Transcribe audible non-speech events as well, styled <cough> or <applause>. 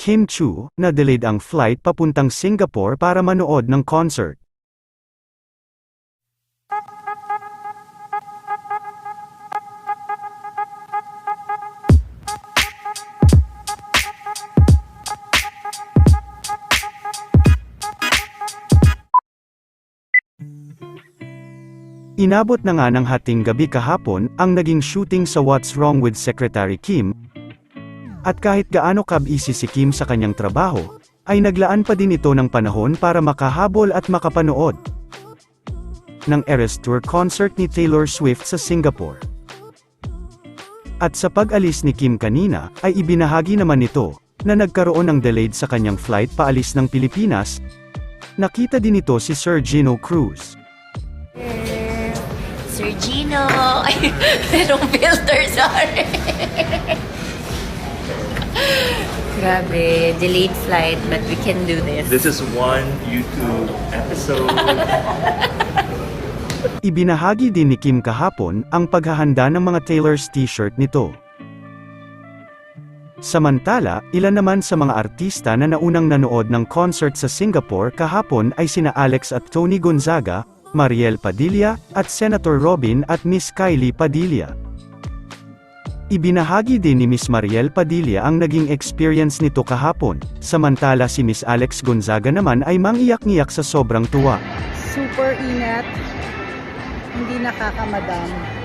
Kim Chu, na delayed ang flight papuntang Singapore para manood ng concert. Inabot na nga ng hating gabi kahapon ang naging shooting sa What's Wrong with Secretary Kim, at kahit gaano kabisi si Kim sa kanyang trabaho, ay naglaan pa din ito ng panahon para makahabol at makapanood ng Eras Tour concert ni Taylor Swift sa Singapore. At sa pag-alis ni Kim kanina, ay ibinahagi naman nito, na nagkaroon ng delayed sa kanyang flight paalis ng Pilipinas, nakita din ito si Sir Gino Cruz. Sir Gino! <laughs> Merong filter, sorry. Grabe, delayed flight, but we can do this. This is one YouTube episode. <laughs> Ibinahagi din ni Kim kahapon ang paghahanda ng mga Taylor's t-shirt nito. Samantala, ilan naman sa mga artista na naunang nanood ng concert sa Singapore kahapon ay sina Alex at Tony Gonzaga, Mariel Padilla, at Senator Robin at Miss Kylie Padilla. Ibinahagi din ni Miss Mariel Padilla ang naging experience nito kahapon, samantala si Miss Alex Gonzaga naman ay mangiyak-ngiyak sa sobrang tuwa. super ingat, hindi nakakamadam.